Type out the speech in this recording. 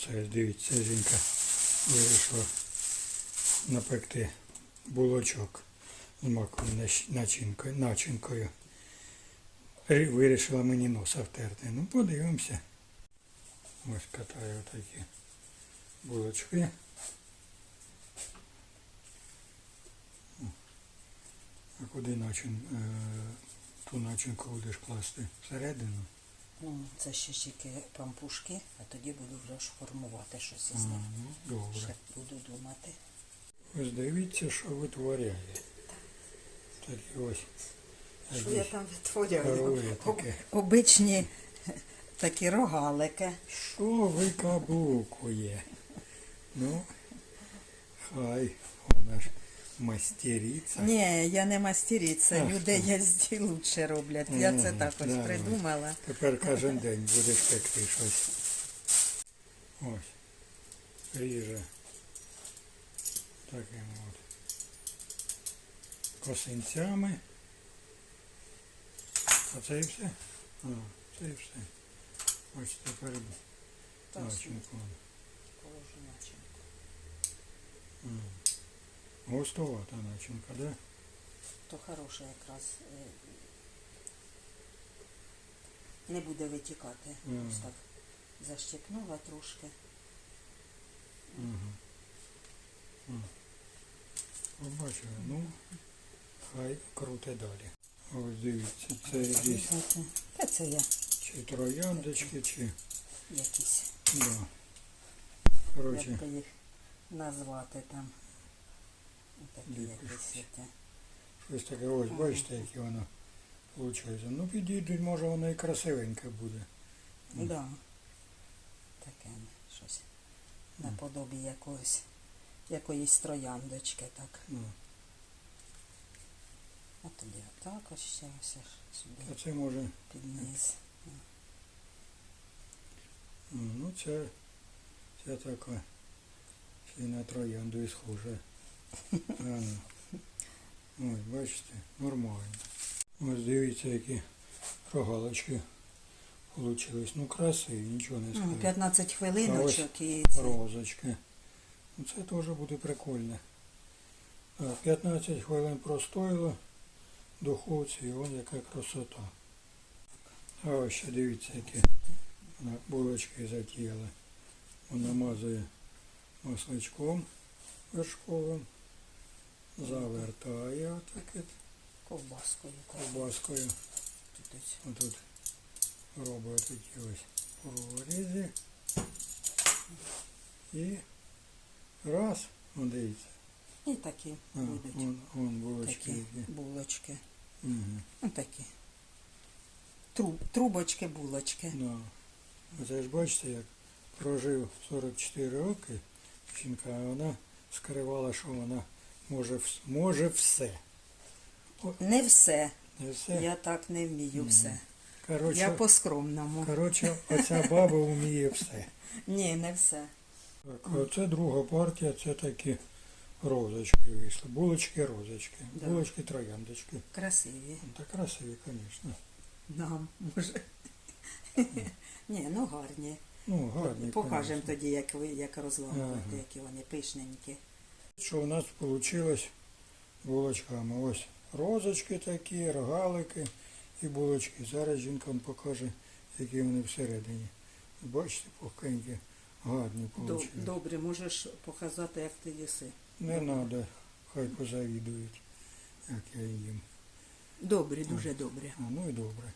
Оце дивіться, жінка вирішила напекти булочок з маковою начинкою. начинкою. Вирішила мені носа втерти. Ну, подивимося. Ось катаю такі булочки. А куди начин, е, ту начинку будеш класти? Всередину? Ну, це ще тільки пампушки, а тоді буду вже формувати щось із них. ну, добре. Ще буду думати. Ось дивіться, що витворяє. Такі ось. Що я там корові таке. Обичні такі рогалики. Що викаблукує? Ну, хай вона ж мастериця. Ні, я не мастериця, А, люди язді лучше роблять. Я це так ось да, придумала. Тепер кожен день будеш пекти щось. Ось. Ріже. Таким от. Косинцями. А це і все? А, це і все. Ось тепер начинку. Положу начинку. Густовата начинка, да? То хороше якраз. е, Не буде витікати. Мгм. Ось так защепнула трошки. Угу. Побачили, ну, хай круте далі. Ось дивіться, це якісь Та це я чи трояндочки, чи. якісь, Да. Коротше, як їх назвати там. Щось таке, ось, бачите, яке воно виходить. Ну, підійдуть, може воно і красивеньке буде. Мгм. Да. Таке щось. Наподобі якогось, якоїсь трояндочки, так. Ну, А тоді отак ось ще ось сюди а це може, ну це, це така, ще на троянду і схоже. А, ну. Ось, бачите, нормально. Ось дивіться, які рогалочки получились. Ну, красиві, нічого не Ну, скажу. 15 хвилиночок і розочки. Ну, Це теж буде прикольно. Так, 15 хвилин простоїло в духовці, і вон яка красота. А ось ще дивіться, які вона булочки затіяла. Вона намазує масличком вершковим, завертає отаке ковбаскою. ковбаскою. Тут ось. Отут робить такі ось прорізі. І раз, ну дивіться. І такі А, будуть. вон, вон булочки Такі булочки. Угу. Ну такі. Труб, трубочки, булочки. Да. Оце ж бачите, як прожив 44 роки жінка, а вона скривала, що вона може, вс- може все. Не все. Не все. Я так не вмію все. Коротше, Я по-скромному. коротше, оця баба вміє все. Ні, не все. Так, оце друга партія, це такі розочки вийшли. Булочки, розочки. Да. Булочки, трояндочки. Красиві. Ну, Та красиві, звісно. Нам, може. Ні, ну гарні. Ну, гарні. Покажемо тоді, як ви як розламувати, Ага. які вони пишненькі. Що у нас вийшло булочками. Ось розочки такі, рогалики і булочки. Зараз жінка вам покаже, які вони всередині. Бачите, пухенькі, гарні вийшли. Добре, можеш показати, як ти їси. Не треба, хай позавідують, як я їм. Добре, дуже добре. А, ну і добре.